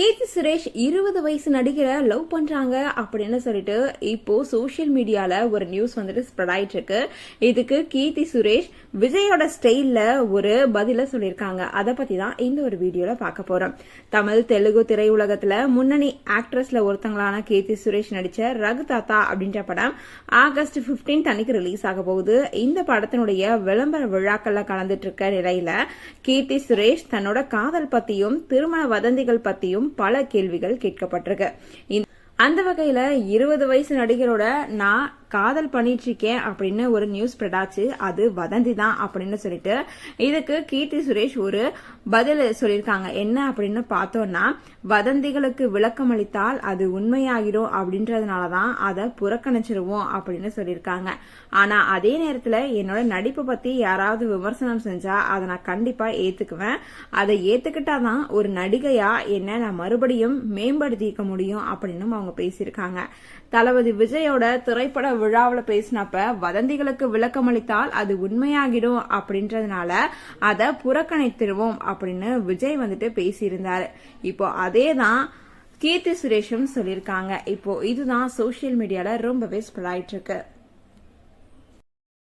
கீர்த்தி சுரேஷ் இருபது வயசு நடிகரை லவ் பண்றாங்க அப்படின்னு சொல்லிட்டு இப்போ சோஷியல் மீடியால ஒரு நியூஸ் வந்துட்டு ஸ்ப்ரெட் ஆயிட்டு இருக்கு இதுக்கு கீர்த்தி சுரேஷ் விஜயோட ஸ்டைல்ல ஒரு பதில சொல்லியிருக்காங்க. அதை பத்தி தான் இந்த ஒரு வீடியோல பார்க்க போறோம். தமிழ் தெலுங்கு திரையுலகத்துல முன்னணி ஆக்ட்ரஸ்ல ஒருத்தங்களான கீர்த்தி சுரேஷ் நடிச்ச ரகு தாத்தா அப்படின்ற படம் ஆகஸ்ட் 15 அன்னைக்கு ரிலீஸ் ஆக போகுது. இந்த படத்தினுடைய விளம்பர விழாக்கள்ல கலந்துட்டு இருக்க நிலையில கீர்த்தி சுரேஷ் தன்னோட காதல் பத்தியும் திருமண வதந்திகள் பத்தியும் பல கேள்விகள் கேட்கப்பட்டிருக்கு. அந்த வகையில இருபது வயசு நடிகரோட நான் காதல் பண்ணிட்டு இருக்கேன் அப்படின்னு ஒரு நியூஸ் ஸ்ப்ரெட் ஆச்சு அது வதந்தி தான் அப்படின்னு சொல்லிட்டு இதுக்கு கீர்த்தி சுரேஷ் ஒரு பதில் சொல்லியிருக்காங்க என்ன அப்படின்னு பார்த்தோம்னா வதந்திகளுக்கு விளக்கம் அளித்தால் அது உண்மையாகிடும் அப்படின்றதுனால தான் அதை புறக்கணிச்சிருவோம் அப்படின்னு சொல்லியிருக்காங்க ஆனா அதே நேரத்துல என்னோட நடிப்பை பத்தி யாராவது விமர்சனம் செஞ்சா அதை நான் கண்டிப்பா ஏத்துக்குவேன். அதை ஏத்துக்கிட்டாதான் ஒரு நடிகையா என்ன நான் மறுபடியும் மேம்படுத்திக்க முடியும் அப்படின்னு அவங்க பேசியிருக்காங்க. தளபதி விஜயோட திரைப்பட விழாவில் பேசினப்ப வதந்திகளுக்கு விளக்கம் அளித்தால் அது உண்மையாகிடும் அப்படின்றதுனால அதை புறக்கணித்திருவோம் அப்படின்னு விஜய் வந்துட்டு பேசியிருந்தாரு. இப்போ அதே தான் கீர்த்தி சுரேஷும் சொல்லியிருக்காங்க. இப்போ இதுதான் சோஷியல் மீடியால ரொம்பவே ஸ்ப்ரெட் ஆயிட்டு இருக்கு